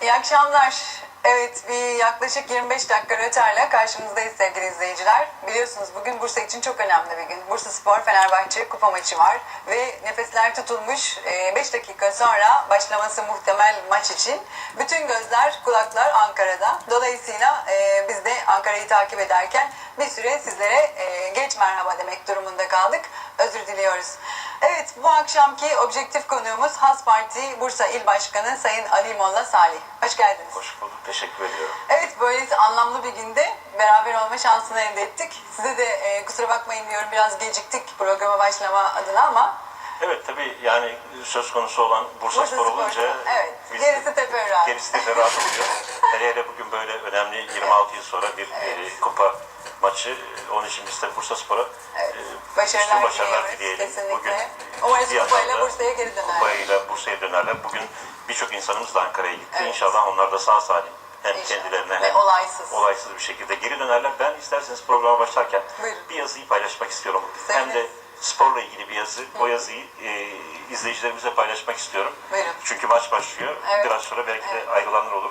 İyi akşamlar. Evet bir yaklaşık 25 dakika rötarla karşınızdayız sevgili izleyiciler. Biliyorsunuz bugün Bursa için çok önemli bir gün. Bursa Spor Fenerbahçe kupa maçı var ve nefesler tutulmuş 5 dakika sonra başlaması muhtemel maç için. Bütün gözler kulaklar Ankara'da. Dolayısıyla e, biz de Ankara'yı takip ederken bir süre sizlere e, geç merhaba demek durumunda kaldık. Özür diliyoruz. Evet bu akşamki objektif konuğumuz Has Parti Bursa İl Başkanı Sayın Ali Molla Salih. Hoş geldiniz. Hoş bulduk. Teşekkür ediyorum. Evet böylesi anlamlı bir günde beraber olma şansını elde ettik. Size de e, kusura bakmayın diyorum biraz geciktik programa başlama adına ama Evet tabii yani söz konusu olan Bursa, Bursa Spor olunca Evet, biz- gerisi teferruat. Gerisi teferruat oluyor. hele hele bugün böyle önemli 26 yıl sonra bir e, kupa maçı. Onun için biz de Bursa Spor'a Evet. e, Başarılar başarılar dileyelim. kesinlikle. Bugün Umarız kupayla Bursa'ya geri döner. Kupayla Bursa'ya dönerler. Bugün birçok insanımız da Ankara'ya gitti. Evet. İnşallah onlar da sağ salim hem İnşallah. kendilerine Ve hem olaysız. olaysız bir şekilde geri dönerler. Ben isterseniz programa başlarken Buyurun. bir yazıyı paylaşmak istiyorum. Seviniriz. Hem de sporla ilgili bir yazı. O yazıyı e, izleyicilerimize paylaşmak istiyorum. Buyurun. Çünkü maç başlıyor. Evet. Biraz sonra belki Evet. de ayrılanlar olur.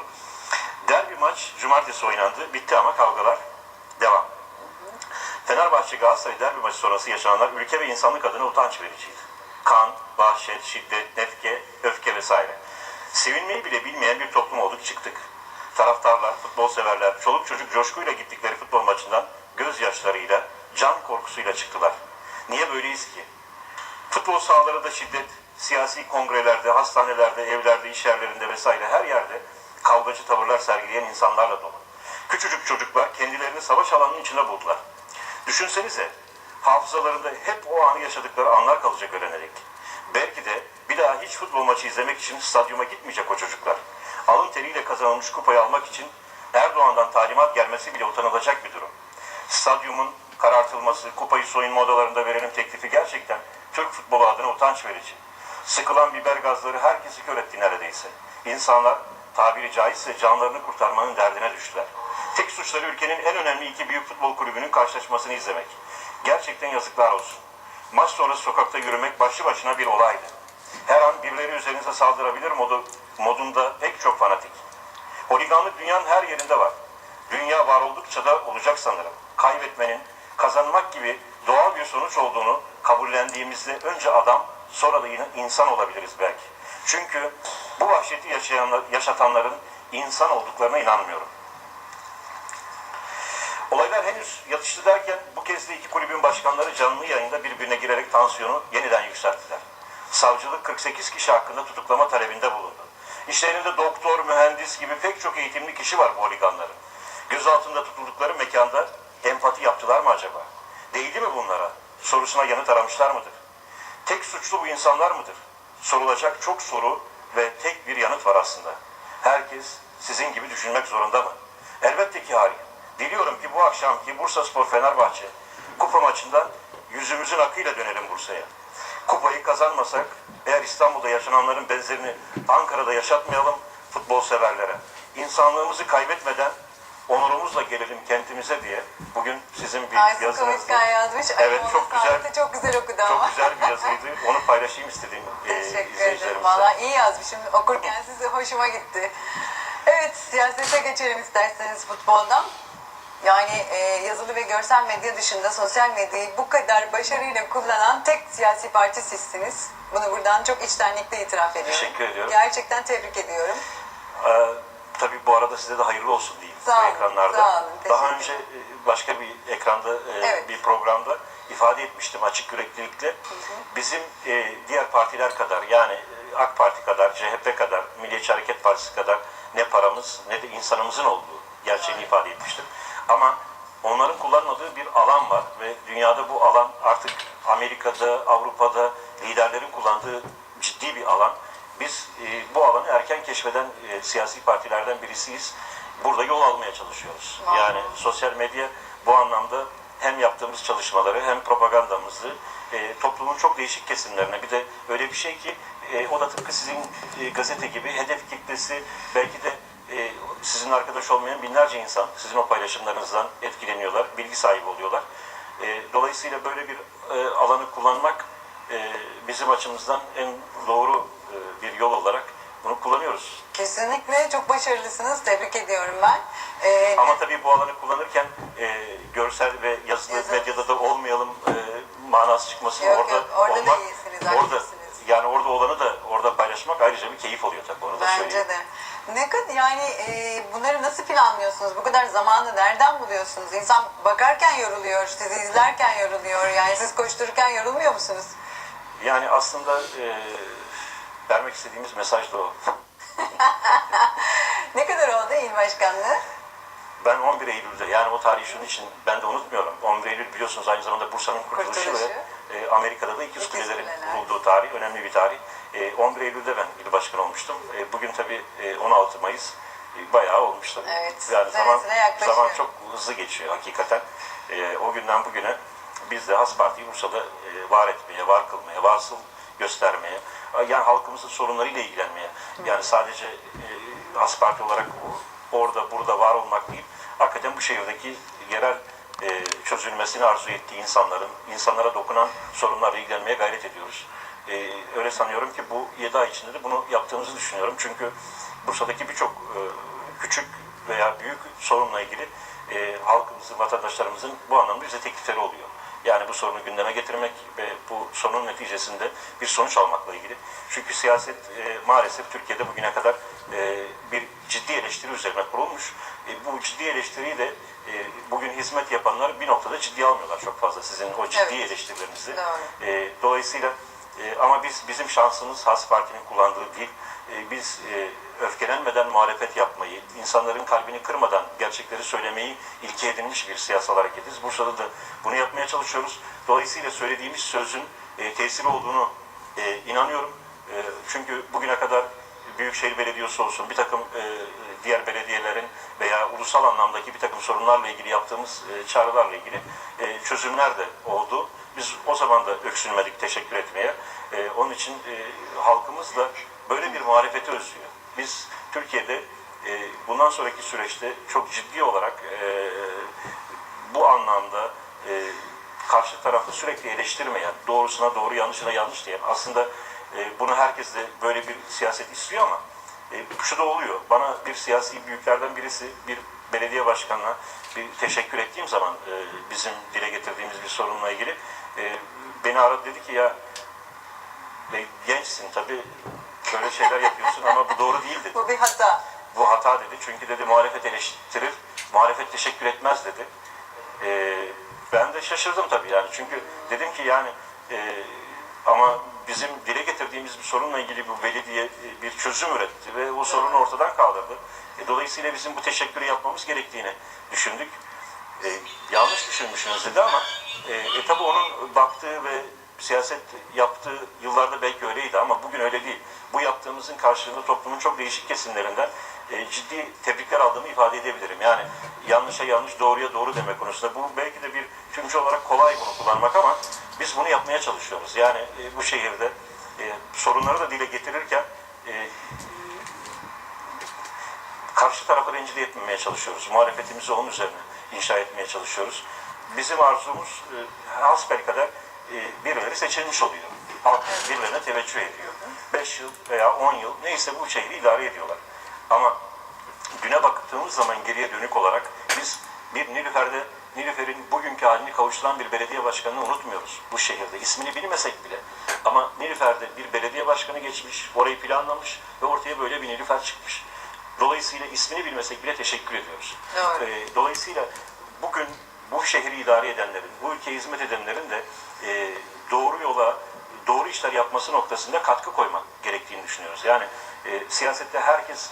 Derbi maç cumartesi oynandı. Bitti ama kavgalar devam. Fenerbahçe Galatasaray derbi maçı sonrası yaşananlar ülke ve insanlık adına utanç vericiydi. Kan, vahşet, şiddet, nefke, öfke vesaire. Sevinmeyi bile bilmeyen bir toplum olduk çıktık. Taraftarlar, futbol severler, çoluk çocuk coşkuyla gittikleri futbol maçından gözyaşlarıyla, can korkusuyla çıktılar. Niye böyleyiz ki? Futbol sahalarında şiddet, siyasi kongrelerde, hastanelerde, evlerde, iş yerlerinde vesaire her yerde kavgacı tavırlar sergileyen insanlarla dolu. Küçücük çocuklar kendilerini savaş alanının içine buldular. Düşünsenize, hafızalarında hep o anı yaşadıkları anlar kalacak öğrenerek. Belki de bir daha hiç futbol maçı izlemek için stadyuma gitmeyecek o çocuklar. Alın teriyle kazanılmış kupayı almak için Erdoğan'dan talimat gelmesi bile utanılacak bir durum. Stadyumun karartılması, kupayı soyunma odalarında verelim teklifi gerçekten Türk futbolu adına utanç verici. Sıkılan biber gazları herkesi kör etti neredeyse. İnsanlar tabiri caizse canlarını kurtarmanın derdine düştüler. Tek suçları ülkenin en önemli iki büyük futbol kulübünün karşılaşmasını izlemek. Gerçekten yazıklar olsun. Maç sonrası sokakta yürümek başlı başına bir olaydı. Her an birileri üzerinize saldırabilir modu, modunda pek çok fanatik. Holiganlık dünyanın her yerinde var. Dünya var oldukça da olacak sanırım. Kaybetmenin kazanmak gibi doğal bir sonuç olduğunu kabullendiğimizde önce adam sonra da yine insan olabiliriz belki. Çünkü bu vahşeti yaşayanlar, yaşatanların insan olduklarına inanmıyorum. Olaylar henüz yatıştı derken bu kez de iki kulübün başkanları canlı yayında birbirine girerek tansiyonu yeniden yükselttiler. Savcılık 48 kişi hakkında tutuklama talebinde bulundu. İşlerinde doktor, mühendis gibi pek çok eğitimli kişi var bu holiganların. Gözaltında tutuldukları mekanda empati yaptılar mı acaba? Değdi mi bunlara? Sorusuna yanıt aramışlar mıdır? Tek suçlu bu insanlar mıdır? Sorulacak çok soru ve tek bir yanıt var aslında. Herkes sizin gibi düşünmek zorunda mı? Elbette ki hayır. Diliyorum ki bu akşamki Bursa Spor Fenerbahçe kupa maçından yüzümüzün akıyla dönelim Bursa'ya. Kupayı kazanmasak eğer İstanbul'da yaşananların benzerini Ankara'da yaşatmayalım futbol severlere. İnsanlığımızı kaybetmeden onurumuzla gelelim kentimize diye bugün sizin bir Aysun yazınızda yazmış. Evet, çok güzel. Çok güzel okudu ama. çok güzel bir yazıydı. Onu paylaşayım istedim e, izleyicilerimize. Valla iyi yazmışım. Okurken size hoşuma gitti. Evet, siyasete geçelim isterseniz futboldan. Yani e, yazılı ve görsel medya dışında sosyal medyayı bu kadar başarıyla kullanan tek siyasi parti sizsiniz. Bunu buradan çok içtenlikle itiraf ediyorum. Teşekkür ediyorum. Gerçekten tebrik ediyorum. Ee, tabii bu arada size de hayırlı olsun diyeyim Sağ bu olun, ekranlarda. sağ olun, Daha önce e, başka bir ekranda, e, Evet. bir programda ifade etmiştim açık yüreklilikle. Bizim e, diğer partiler kadar yani e, AK Parti kadar, CHP kadar, Milliyetçi Hareket Partisi kadar ne paramız ne de insanımızın olduğu gerçeğini ifade etmiştim. Ama onların kullanmadığı bir alan var ve dünyada bu alan artık Amerika'da, Avrupa'da liderlerin kullandığı ciddi bir alan. Biz e, bu alanı erken keşfeden e, siyasi partilerden birisiyiz. Burada yol almaya çalışıyoruz. Vallahi. Yani sosyal medya bu anlamda hem yaptığımız çalışmaları hem propagandamızı e, toplumun çok değişik kesimlerine bir de öyle bir şey ki e, o da tıpkı sizin e, gazete gibi hedef kitlesi belki de e, sizin arkadaş olmayan binlerce insan sizin o paylaşımlarınızdan etkileniyorlar, bilgi sahibi oluyorlar. E, dolayısıyla böyle bir e, alanı kullanmak e, bizim açımızdan en doğru e, bir yol olarak bunu kullanıyoruz. Kesinlikle. Çok başarılısınız. Tebrik ediyorum ben. Ee, Ama tabii bu alanı kullanırken e, görsel ve yazılı Yazı. medyada da olmayalım e, manası çıkmasın. Yok, orada yok, orada da olmak, iyisiniz, orada, yani orada olanı da orada paylaşmak ayrıca bir keyif oluyor tabii onu da söyleyeyim. Bence de. Ne kadar yani e, bunları nasıl planlıyorsunuz? Bu kadar zamanı nereden buluyorsunuz? İnsan bakarken yoruluyor, sizi izlerken yoruluyor. Yani siz koştururken yorulmuyor musunuz? Yani aslında e, vermek istediğimiz mesaj da o. Ne kadar oldu il başkanlığı? Ben 11 Eylül'de yani o tarihi şunun için ben de unutmuyorum. 11 Eylül biliyorsunuz aynı zamanda Bursa'nın kurtuluşu, Kurtuluşu. ve e, Amerika'da da İkiz İkiz Kulelerin Kuleler. kurulduğu tarih. Önemli bir tarih. E, 11 Eylül'de ben il başkanı olmuştum. E, bugün tabii e, 16 Mayıs e, bayağı olmuş tabii. Evet, Yani zaman, zaman çok hızlı geçiyor hakikaten. E, o günden bugüne biz de Has Parti'yi Bursa'da e, var etmeye, var kılmaya, varsıl göstermeye, yani halkımızın sorunlarıyla ilgilenmeye, yani sadece e, Has Parti olarak orada burada var olmak değil, hakikaten bu şehirdeki yerel e, çözülmesini arzu ettiği insanların, insanlara dokunan sorunlarla ilgilenmeye gayret ediyoruz. E, öyle sanıyorum ki bu 7 ay içinde de bunu yaptığımızı düşünüyorum. Çünkü Bursa'daki birçok e, küçük veya büyük sorunla ilgili e, halkımızın, vatandaşlarımızın bu anlamda bize teklifleri oluyor. Yani bu sorunu gündeme getirmek ve bu sorunun neticesinde bir sonuç almakla ilgili. Çünkü siyaset e, maalesef Türkiye'de bugüne kadar e, bir ciddi eleştiri üzerine kurulmuş. E, bu ciddi eleştiriyi de e, bugün hizmet yapanlar bir noktada ciddiye almıyorlar çok fazla sizin o ciddi Evet. eleştirilerinizi. E, dolayısıyla e, ama biz bizim şansımız Has Parti'nin kullandığı dil. E, biz e, öfkelenmeden muhalefet yapmayı, insanların kalbini kırmadan gerçekleri söylemeyi ilke edinmiş bir siyasal hareketiz. Bursa'da da bunu yapmaya çalışıyoruz. Dolayısıyla söylediğimiz sözün e, tesiri olduğunu e, inanıyorum. E, çünkü bugüne kadar Büyükşehir Belediyesi olsun, bir takım e, diğer belediyelerin veya ulusal anlamdaki bir takım sorunlarla ilgili yaptığımız e, çağrılarla ilgili e, çözümler de oldu. Biz o zaman da öksünmedik teşekkür etmeye. E, onun için e, halkımız da böyle bir muhalefeti özlüyor. Biz Türkiye'de e, bundan sonraki süreçte çok ciddi olarak e, bu anlamda e, karşı tarafı sürekli eleştirmeyen, doğrusuna doğru, yanlışına yanlış diyen, aslında e, bunu herkes de böyle bir siyaset istiyor ama e, şu da oluyor. Bana bir siyasi büyüklerden birisi bir belediye başkanına bir teşekkür ettiğim zaman e, bizim dile getirdiğimiz bir sorunla ilgili e, beni aradı dedi ki ya e, gençsin tabii böyle şeyler yapıyorsun ama bu doğru değil dedi. Bu bir hata. Bu hata dedi. Çünkü dedi muhalefet eleştirir, muhalefet teşekkür etmez dedi. Ee, ben de şaşırdım tabii yani. Çünkü dedim ki yani e, ama bizim dile getirdiğimiz bir sorunla ilgili bu belediye e, bir çözüm üretti ve o sorunu ortadan kaldırdı. E, dolayısıyla bizim bu teşekkürü yapmamız gerektiğini düşündük. E, yanlış düşünmüşsünüz dedi ama e, e, tabii onun baktığı ve siyaset yaptığı yıllarda belki öyleydi ama bugün öyle değil. Bu yaptığımızın karşılığında toplumun çok değişik kesimlerinden e, ciddi tebrikler aldığımı ifade edebilirim. Yani yanlışa yanlış, doğruya doğru demek konusunda. Bu belki de bir tümcü olarak kolay bunu kullanmak ama biz bunu yapmaya çalışıyoruz. Yani e, bu şehirde e, sorunları da dile getirirken e, karşı tarafı rencide etmemeye çalışıyoruz. Muhalefetimizi onun üzerine inşa etmeye çalışıyoruz. Bizim arzumuz e, hasbelkader e, birileri seçilmiş oluyor. Halk birilerine teveccüh ediyor. 5 yıl veya 10 yıl neyse bu şehri idare ediyorlar. Ama güne baktığımız zaman geriye dönük olarak biz bir Nilüfer'de Nilüfer'in bugünkü halini kavuşturan bir belediye başkanını unutmuyoruz bu şehirde. İsmini bilmesek bile. Ama Nilüfer'de bir belediye başkanı geçmiş, orayı planlamış ve ortaya böyle bir Nilüfer çıkmış. Dolayısıyla ismini bilmesek bile teşekkür ediyoruz. Doğru. Ee, dolayısıyla bugün bu şehri idare edenlerin, bu ülkeye hizmet edenlerin de e, doğru yola, doğru işler yapması noktasında katkı koymak gerektiğini düşünüyoruz. Yani e, siyasette herkes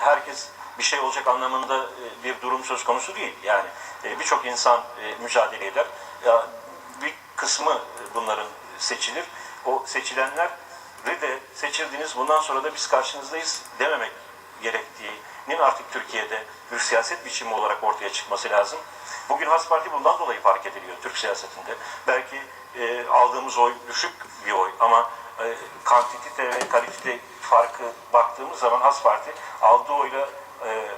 herkes bir şey olacak anlamında e, bir durum söz konusu değil. Yani e, birçok insan e, mücadele eder. Bir kısmı bunların seçilir. O seçilenler de seçildiniz bundan sonra da biz karşınızdayız dememek gerektiğinin artık Türkiye'de bir siyaset biçimi olarak ortaya çıkması lazım. Bugün Has Parti bundan dolayı fark ediliyor Türk siyasetinde. Belki e, aldığımız oy düşük bir oy ama e, kantite ve kalite farkı baktığımız zaman Has Parti aldığı oyla e,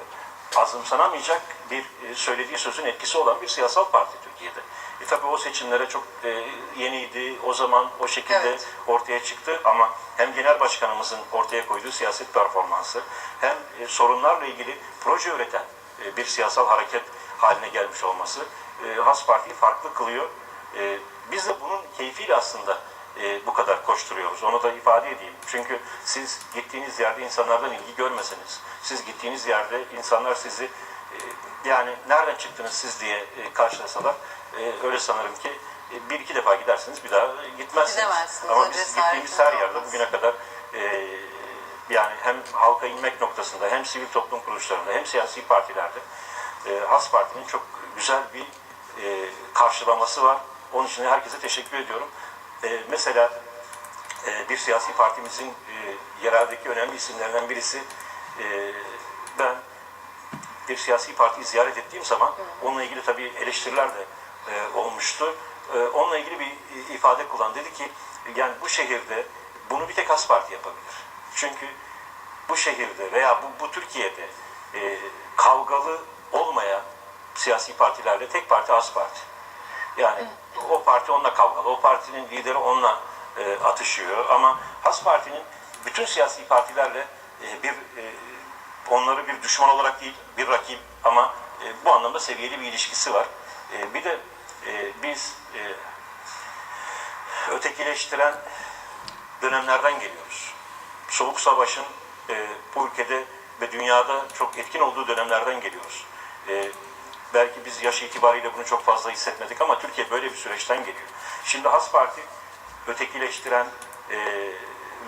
azımsanamayacak bir e, söylediği sözün etkisi olan bir siyasal parti Türkiye'de. E, tabii o seçimlere çok e, yeniydi. O zaman o şekilde Evet. ortaya çıktı ama hem genel başkanımızın ortaya koyduğu siyaset performansı hem e, sorunlarla ilgili proje üreten e, bir siyasal hareket haline gelmiş olması e, Has Parti'yi farklı kılıyor. E, biz de bunun keyfiyle aslında e, bu kadar koşturuyoruz. Onu da ifade edeyim. Çünkü siz gittiğiniz yerde insanlardan ilgi görmeseniz, siz gittiğiniz yerde insanlar sizi e, yani nereden çıktınız siz diye e, karşılasalar e, öyle sanırım ki e, bir iki defa gidersiniz bir daha gitmezsiniz. Gidemezsiniz, Ama biz gittiğimiz her yerde olmaz. bugüne kadar e, yani hem halka inmek noktasında hem sivil toplum kuruluşlarında hem siyasi partilerde e, Has Parti'nin çok güzel bir e, karşılaması var. Onun için herkese teşekkür ediyorum. E, mesela e, bir siyasi partimizin e, yereldeki önemli isimlerinden birisi e, ben bir siyasi partiyi ziyaret ettiğim zaman onunla ilgili tabii eleştiriler de e, olmuştu. E, onunla ilgili bir ifade kullan. Dedi ki yani bu şehirde bunu bir tek Has Parti yapabilir. Çünkü bu şehirde veya bu, bu Türkiye'de e, kavgalı olmayan siyasi partilerle tek parti Has Parti. Yani o parti onunla kavgalı, o partinin lideri onunla e, atışıyor ama Has Parti'nin bütün siyasi partilerle e, bir e, onları bir düşman olarak değil bir rakip ama e, bu anlamda seviyeli bir ilişkisi var. E, bir de e, biz e, ötekileştiren dönemlerden geliyoruz. Soğuk Savaş'ın e, bu ülkede ve dünyada çok etkin olduğu dönemlerden geliyoruz. E, belki biz yaş itibariyle bunu çok fazla hissetmedik ama Türkiye böyle bir süreçten geliyor. Şimdi Has Parti ötekileştiren e,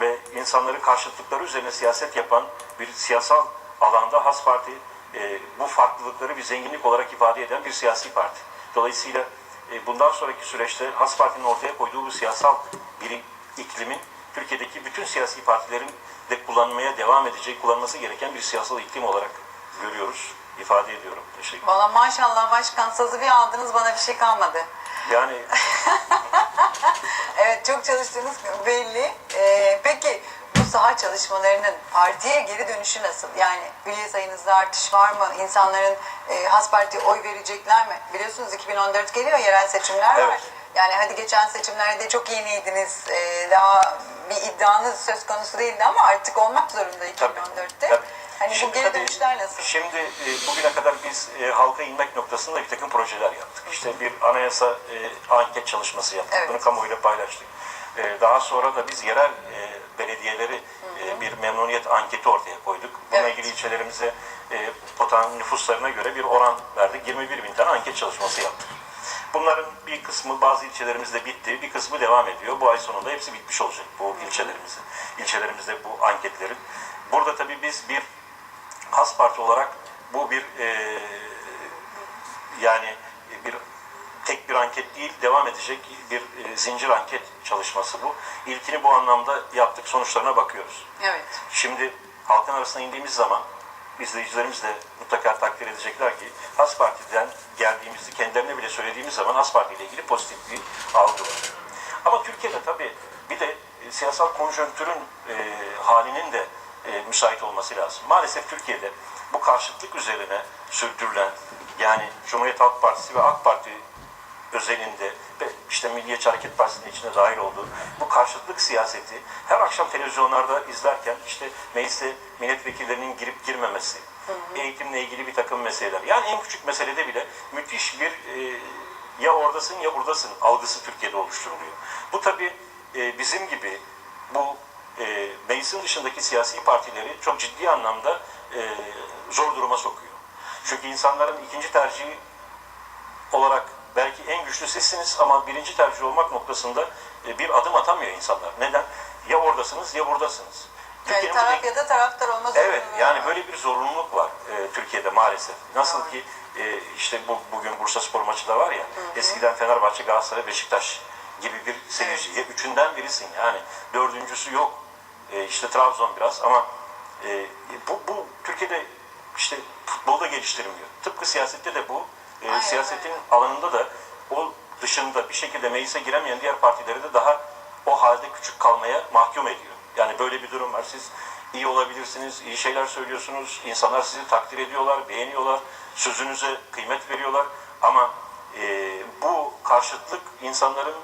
ve insanları karşıtlıkları üzerine siyaset yapan bir siyasal alanda Has Parti e, bu farklılıkları bir zenginlik olarak ifade eden bir siyasi parti. Dolayısıyla e, bundan sonraki süreçte Has Parti'nin ortaya koyduğu bu siyasal bir iklimin Türkiye'deki bütün siyasi partilerin de kullanmaya devam edecek, kullanması gereken bir siyasal iklim olarak görüyoruz, ifade ediyorum. Teşekkür Valla maşallah başkan sazı bir aldınız bana bir şey kalmadı. Yani Evet çok çalıştığınız belli. Ee, peki bu saha çalışmalarının partiye geri dönüşü nasıl? Yani üye sayınızda artış var mı? İnsanların e, Has Parti'ye oy verecekler mi? Biliyorsunuz 2014 geliyor yerel seçimler var. Evet. Yani hadi geçen seçimlerde çok yeniydiniz. Ee, daha bir iddianız söz konusu değildi ama artık olmak zorunda 2014'te. Tabii. Hani Şimdi bu geri dönüşler nasıl? Şimdi e, bugüne kadar biz e, halka inmek noktasında bir takım projeler yaptık. İşte bir anayasa e, anket çalışması yaptık. Evet. Bunu kamuoyuyla paylaştık. E, daha sonra da biz yerel e, belediyeleri e, bir memnuniyet anketi ortaya koyduk. Bununla Evet. ilgili ilçelerimize e, potan nüfuslarına göre bir oran verdik. 21 bin tane anket çalışması yaptık. Bunların bir kısmı bazı ilçelerimizde bitti, bir kısmı devam ediyor. Bu ay sonunda hepsi bitmiş olacak bu ilçelerimizin. İlçelerimizde bu anketlerin. Burada tabii biz bir Has Parti olarak bu bir e, yani bir tek bir anket değil devam edecek bir e, zincir anket çalışması bu. İlkini bu anlamda yaptık sonuçlarına bakıyoruz. Evet. Şimdi halkın arasına indiğimiz zaman izleyicilerimiz de mutlaka takdir edecekler ki Has Parti'den geldiğimizi kendilerine bile söylediğimiz zaman Has Parti ile ilgili pozitif bir algı var. Ama Türkiye'de tabii bir de e, siyasal konjonktürün e, halinin de e, müsait olması lazım. Maalesef Türkiye'de bu karşıtlık üzerine sürdürülen yani Cumhuriyet Halk Partisi ve AK Parti özelinde ve işte Milliyetçi Hareket Partisi'nin içine dahil olduğu bu karşıtlık siyaseti her akşam televizyonlarda izlerken işte meclise milletvekillerinin girip girmemesi, eğitimle ilgili bir takım meseleler. Yani en küçük meselede bile müthiş bir e, ya oradasın ya buradasın algısı Türkiye'de oluşturuluyor. Bu tabii e, bizim gibi bu e, meclisin dışındaki siyasi partileri çok ciddi anlamda e, zor duruma sokuyor. Çünkü insanların ikinci tercihi olarak belki en güçlü sizsiniz ama birinci tercih olmak noktasında e, bir adım atamıyor insanlar. Neden? Ya oradasınız ya buradasınız. Yani taraf ya da taraftar olmaz. Evet yani böyle bir zorunluluk var e, Türkiye'de maalesef. Nasıl ki e, işte bu bugün Bursa Spor maçı da var ya eskiden Fenerbahçe, Galatasaray, Beşiktaş gibi bir seyirci. Ya üçünden birisin yani. Dördüncüsü yok. E, işte Trabzon biraz ama e, bu, bu Türkiye'de işte futbolda geliştirilmiyor. Tıpkı siyasette de bu. E, Aynen siyasetin alanında da o dışında bir şekilde meclise giremeyen diğer partileri de daha o halde küçük kalmaya mahkum ediyor. Yani böyle bir durum var. Siz iyi olabilirsiniz, iyi şeyler söylüyorsunuz, insanlar sizi takdir ediyorlar, beğeniyorlar, sözünüze kıymet veriyorlar ama e, bu karşıtlık insanların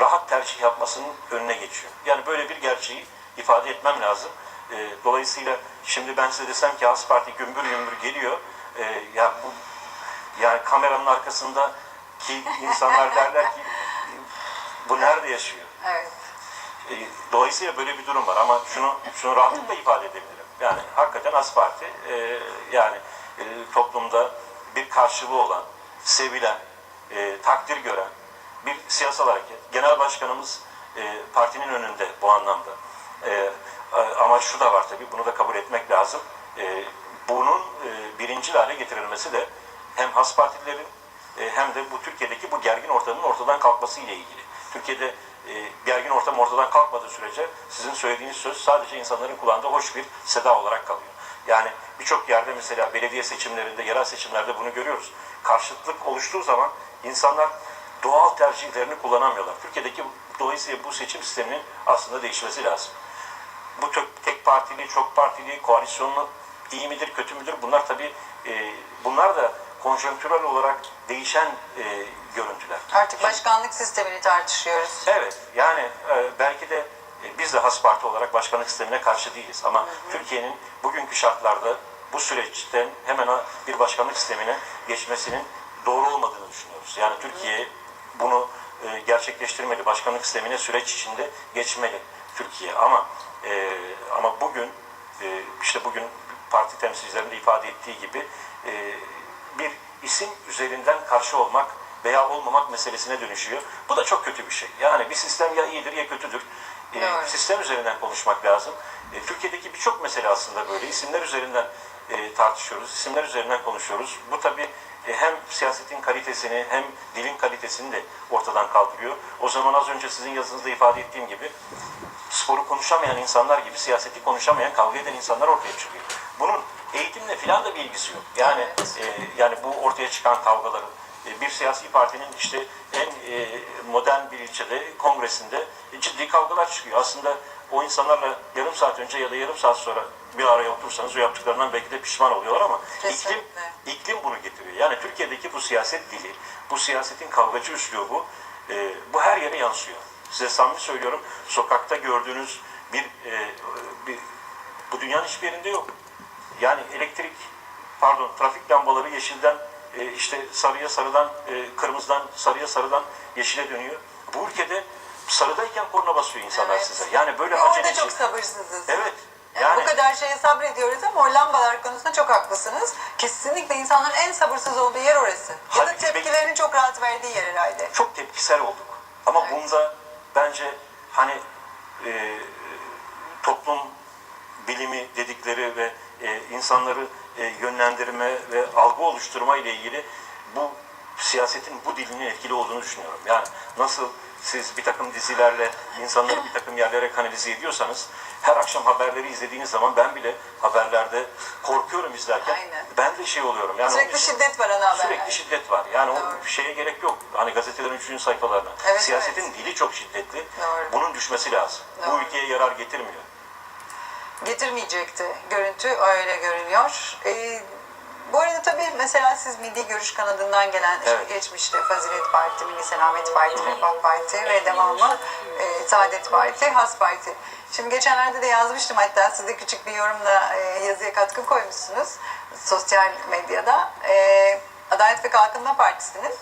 rahat tercih yapmasının önüne geçiyor. Yani böyle bir gerçeği ifade etmem lazım. E, dolayısıyla şimdi ben size desem ki AS Parti gümbür gümbür geliyor. E, ya bu yani kameranın arkasında ki insanlar derler ki bu nerede yaşıyor? Evet. E, Dolayısıyla böyle bir durum var ama şunu şunu rahatlıkla ifade edebilirim. Yani hakikaten AS Parti e, yani e, toplumda bir karşılığı olan, sevilen, e, takdir gören bir siyasal hareket. Genel başkanımız e, partinin önünde bu anlamda. E, a- ama şu da var tabii, bunu da kabul etmek lazım. E, bunun e, birinci hale getirilmesi de hem has partilerin e, hem de bu Türkiye'deki bu gergin ortamın ortadan kalkması ile ilgili. Türkiye'de e, gergin ortam ortadan kalkmadığı sürece sizin söylediğiniz söz sadece insanların kulağında hoş bir seda olarak kalıyor. Yani birçok yerde mesela belediye seçimlerinde, yerel seçimlerde bunu görüyoruz. Karşıtlık oluştuğu zaman insanlar doğal tercihlerini kullanamıyorlar. Türkiye'deki dolayısıyla bu seçim sisteminin aslında değişmesi lazım. Bu tek, tek partili, çok partili, koalisyonlu iyi midir, kötü müdür? Bunlar tabii e, bunlar da konjonktürel olarak değişen e, görüntüler. Artık başkanlık sistemini tartışıyoruz. Evet, yani e, belki de e, biz de Has Parti olarak başkanlık sistemine karşı değiliz. Ama Türkiye'nin bugünkü şartlarda bu süreçten hemen bir başkanlık sistemine geçmesinin doğru olmadığını düşünüyoruz. Yani Türkiye bunu e, gerçekleştirmeli. Başkanlık sistemine süreç içinde geçmeli Türkiye. Ama e, ama bugün e, işte bugün parti temsilcilerinin de ifade ettiği gibi e, bir isim üzerinden karşı olmak veya olmamak meselesine dönüşüyor. Bu da çok kötü bir şey. Yani bir sistem ya iyidir ya kötüdür. E, sistem üzerinden konuşmak lazım. E, Türkiye'deki birçok mesele aslında böyle. İsimler üzerinden e, tartışıyoruz, isimler üzerinden konuşuyoruz. Bu tabii e, hem siyasetin kalitesini hem dilin kalitesini de ortadan kaldırıyor. O zaman az önce sizin yazınızda ifade ettiğim gibi sporu konuşamayan insanlar gibi siyaseti konuşamayan, kavga eden insanlar ortaya çıkıyor. Bunun eğitimle filan da bir ilgisi yok. Yani e, yani bu ortaya çıkan kavgaların e, bir siyasi partinin işte en e, modern bir ilçede kongresinde ciddi kavgalar çıkıyor. Aslında o insanlarla yarım saat önce ya da yarım saat sonra bir araya otursanız o yaptıklarından belki de pişman oluyorlar ama iklim, Kesinlikle. iklim bunu getiriyor. Yani Türkiye'deki bu siyaset dili, bu siyasetin kavgacı üslubu e, bu her yere yansıyor. Size samimi söylüyorum, sokakta gördüğünüz bir, e, bir bu dünyanın hiçbir yerinde yok. Yani elektrik, pardon trafik lambaları yeşilden e, işte sarıya sarıdan, e, kırmızıdan sarıya sarıdan yeşile dönüyor. Bu ülkede sarıdayken korna basıyor insanlar Evet. size. Yani böyle Ve orada aceleci. çok sabırsızız. Evet. Yani, bu kadar şeye sabrediyoruz ama o lambalar konusunda çok haklısınız. Kesinlikle insanların en sabırsız olduğu yer orası. Ya da Halbuki tepkilerini çok rahat verdiği yer herhalde. çok tepkisel olduk. Ama Evet. bunda bence hani e, toplum bilimi dedikleri ve e, insanları e, yönlendirme ve algı oluşturma ile ilgili bu siyasetin bu dilinin etkili olduğunu düşünüyorum. Yani nasıl siz bir takım dizilerle insanları bir takım yerlere kanalize ediyorsanız her akşam haberleri izlediğiniz zaman ben bile haberlerde korkuyorum izlerken. Aynen. Ben de şey oluyorum. Yani onun Sürekli için- şiddet var ana haberler. Sürekli şiddet var. Yani Doğru. o şeye gerek yok. Hani gazetelerin üçüncü sayfalarına. Evet, Siyasetin evet. dili çok şiddetli. Doğru. Bunun düşmesi lazım. Bu Doğru. ülkeye yarar getirmiyor. getirmeyecekti. Görüntü öyle görünüyor. Ee, bu arada tabii mesela siz Milli Görüş kanadından gelen Evet. geçmişte Fazilet Parti, Milli Selamet Parti, Refah Parti ve devamlı e, Saadet Parti, Has Parti. Şimdi geçenlerde de yazmıştım hatta siz de küçük bir yorumla e, yazıya katkı koymuşsunuz sosyal medyada. E, Adalet ve Kalkınma Partisi'nin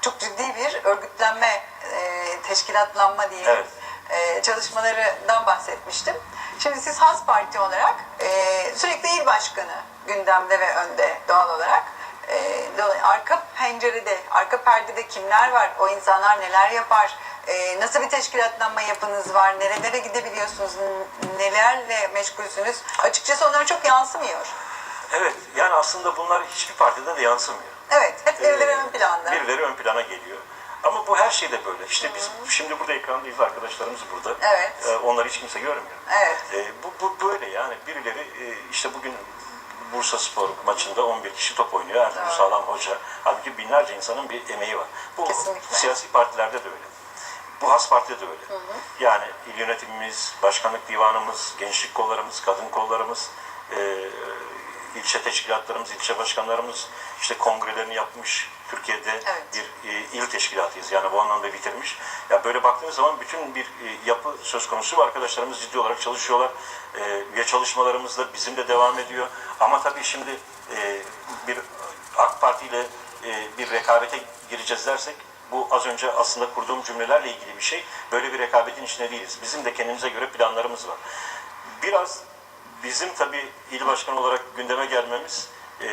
çok ciddi bir örgütlenme, e, teşkilatlanma diyelim Evet. e, çalışmalarından bahsetmiştim. Şimdi siz Has Parti olarak e, sürekli il başkanı gündemde ve önde doğal olarak. E, arka pencerede, arka perdede kimler var, o insanlar neler yapar, e, nasıl bir teşkilatlanma yapınız var, nerelere gidebiliyorsunuz, nelerle meşgulsünüz açıkçası onlara çok yansımıyor. Evet. Yani aslında bunlar hiçbir partide de yansımıyor. Evet, hep birileri Ee, ön planda. Birileri ön plana geliyor. Ama bu her şeyde böyle. İşte biz şimdi burada ekrandayız arkadaşlarımız burada. Evet. Ee, onları hiç kimse görmüyor. Evet. Ee, bu, bu böyle yani birileri e, işte bugün Bursa Spor maçında 11 kişi top oynuyor. Ertuğrul Evet. Sağlam Hoca. Halbuki binlerce insanın bir emeği var. Bu Kesinlikle. siyasi partilerde de öyle. Bu has partide de öyle. Yani il yönetimimiz, başkanlık divanımız, gençlik kollarımız, kadın kollarımız, e, ilçe teşkilatlarımız, ilçe başkanlarımız işte kongrelerini yapmış, Türkiye'de Evet. bir e, il teşkilatıyız. Yani bu anlamda bitirmiş. Ya böyle baktığınız zaman bütün bir e, yapı söz konusu. Arkadaşlarımız ciddi olarak çalışıyorlar. E, ve çalışmalarımız da bizim de devam ediyor. Ama tabii şimdi e, bir AK Parti ile e, bir rekabete gireceğiz dersek bu az önce aslında kurduğum cümlelerle ilgili bir şey. Böyle bir rekabetin içinde değiliz. Bizim de kendimize göre planlarımız var. Biraz bizim tabii il başkanı olarak gündeme gelmemiz e,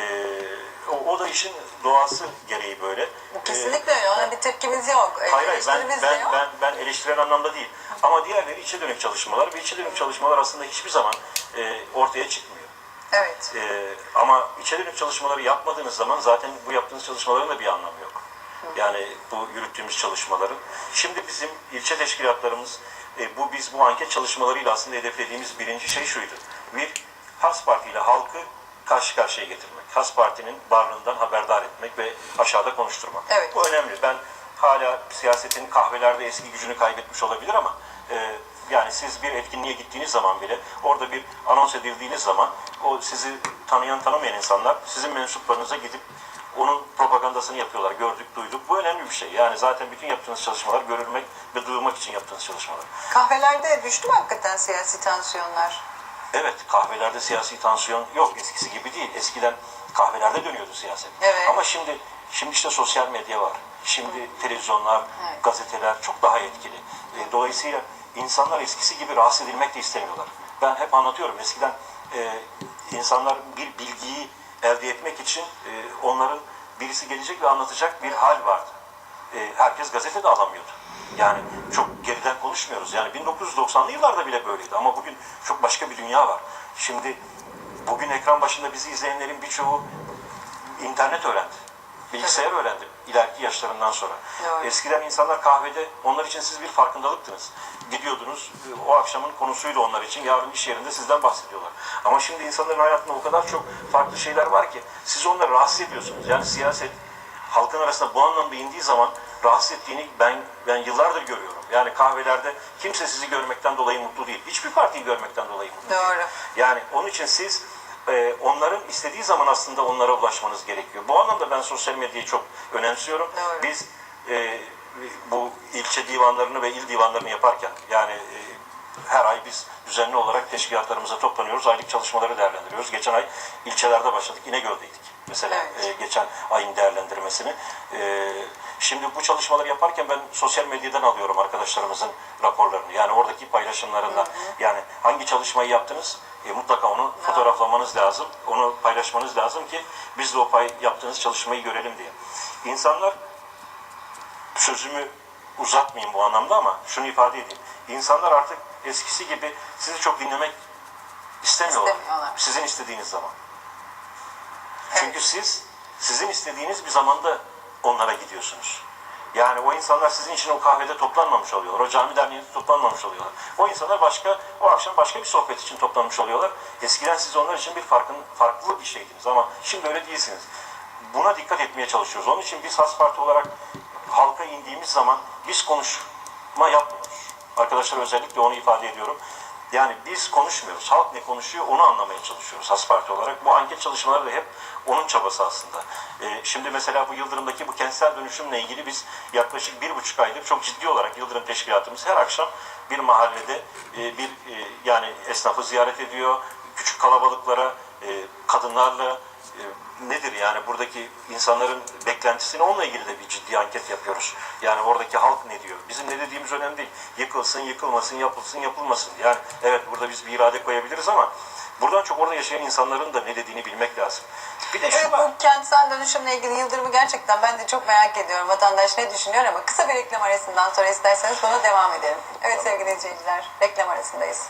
o, o da işin doğası gereği böyle. Kesinlikle öyle. Ona bir tepkimiz yok. Hayır hayır ben, ben, yok. ben, ben eleştirel anlamda değil. Ama diğerleri içe dönük çalışmalar ve içe dönük çalışmalar aslında hiçbir zaman e, ortaya çıkmıyor. Evet. E, ama içe dönük çalışmaları yapmadığınız zaman zaten bu yaptığınız çalışmaların da bir anlamı yok. Yani bu yürüttüğümüz çalışmaların. Şimdi bizim ilçe teşkilatlarımız e, bu biz bu anket çalışmalarıyla aslında hedeflediğimiz birinci şey şuydu. Bir, Has Parti ile halkı karşı karşıya getirmek. Has Parti'nin varlığından haberdar etmek ve aşağıda konuşturmak. Evet. Bu önemli. Ben hala siyasetin kahvelerde eski gücünü kaybetmiş olabilir ama e, yani siz bir etkinliğe gittiğiniz zaman bile orada bir anons edildiğiniz zaman o sizi tanıyan tanımayan insanlar sizin mensuplarınıza gidip onun propagandasını yapıyorlar. Gördük, duyduk. Bu önemli bir şey. Yani zaten bütün yaptığınız çalışmalar görülmek ve duyulmak için yaptığınız çalışmalar. Kahvelerde düştü mü hakikaten siyasi tansiyonlar? Evet kahvelerde siyasi tansiyon yok eskisi gibi değil. Eskiden kahvelerde dönüyordu siyaset. Evet. Ama şimdi şimdi işte sosyal medya var. Şimdi televizyonlar, Evet. gazeteler çok daha etkili. E, Dolayısıyla insanlar eskisi gibi rahatsız edilmek de istemiyorlar. Ben hep anlatıyorum. Eskiden e, insanlar bir bilgiyi elde etmek için e, onların birisi gelecek ve anlatacak bir hal vardı. E, herkes gazete de alamıyordu. Yani çok geriden konuşmuyoruz. Yani 1990'lı yıllarda bile böyleydi ama bugün çok başka bir dünya var. Şimdi bugün ekran başında bizi izleyenlerin birçoğu internet öğrendi. Bilgisayar öğrendi ileriki yaşlarından sonra. Doğru. Eskiden insanlar kahvede onlar için siz bir farkındalıktınız. Gidiyordunuz e, o akşamın konusuydu onlar için. Yarın iş yerinde sizden bahsediyorlar. Ama şimdi insanların hayatında o kadar çok farklı şeyler var ki siz onları rahatsız ediyorsunuz. Yani siyaset halkın arasında bu anlamda indiği zaman rahatsız ettiğini ben ben yıllardır görüyorum. Yani kahvelerde kimse sizi görmekten dolayı mutlu değil. Hiçbir partiyi görmekten dolayı mutlu değil. Doğru. Yani onun için siz e, onların istediği zaman aslında onlara ulaşmanız gerekiyor. Bu anlamda ben sosyal medyayı çok önemsiyorum. Doğru. Biz e, bu ilçe divanlarını ve il divanlarını yaparken yani e, her ay biz düzenli olarak teşkilatlarımıza toplanıyoruz. Aylık çalışmaları değerlendiriyoruz. Geçen ay ilçelerde başladık. İnegöl'deydik. Mesela Evet. e, geçen ayın değerlendirmesini. E, şimdi bu çalışmaları yaparken ben sosyal medyadan alıyorum arkadaşlarımızın raporlarını. Yani oradaki paylaşımlarından. Yani hangi çalışmayı yaptınız? E, mutlaka onu fotoğraflamanız lazım. Onu paylaşmanız lazım ki biz de o pay, yaptığınız çalışmayı görelim diye. İnsanlar sözümü uzatmayayım bu anlamda ama şunu ifade edeyim. İnsanlar artık eskisi gibi sizi çok dinlemek istemiyorlar. İstemiyorlar. Sizin istediğiniz zaman. Evet. Çünkü siz sizin istediğiniz bir zamanda onlara gidiyorsunuz. Yani o insanlar sizin için o kahvede toplanmamış oluyorlar. O cami derneğinde toplanmamış oluyorlar. O insanlar başka, o akşam başka bir sohbet için toplanmış oluyorlar. Eskiden siz onlar için bir farkın, farklı bir şeydiniz ama şimdi öyle değilsiniz. Buna dikkat etmeye çalışıyoruz. Onun için biz Has Parti olarak halka indiğimiz zaman biz konuşma yapmıyoruz. Arkadaşlar özellikle onu ifade ediyorum. Yani biz konuşmuyoruz. Halk ne konuşuyor onu anlamaya çalışıyoruz Has Parti olarak. Bu anket çalışmaları da hep onun çabası aslında. Ee, şimdi mesela bu Yıldırım'daki bu kentsel dönüşümle ilgili biz yaklaşık bir buçuk aydır çok ciddi olarak Yıldırım Teşkilatımız her akşam bir mahallede e, bir e, yani esnafı ziyaret ediyor. Küçük kalabalıklara, e, kadınlarla e, nedir yani buradaki insanların beklentisini onunla ilgili de bir ciddi anket yapıyoruz. Yani oradaki halk ne diyor? Bizim ne dediğimiz önemli değil. Yıkılsın, yıkılmasın, yapılsın, yapılmasın. Yani evet burada biz bir irade koyabiliriz ama buradan çok orada yaşayan insanların da ne dediğini bilmek lazım. Bir de şu Evet var. bu kentsel dönüşümle ilgili Yıldırım'ı gerçekten ben de çok merak ediyorum. Vatandaş ne düşünüyor ama kısa bir reklam arasından sonra isterseniz buna devam edelim. Evet sevgili izleyiciler reklam arasındayız.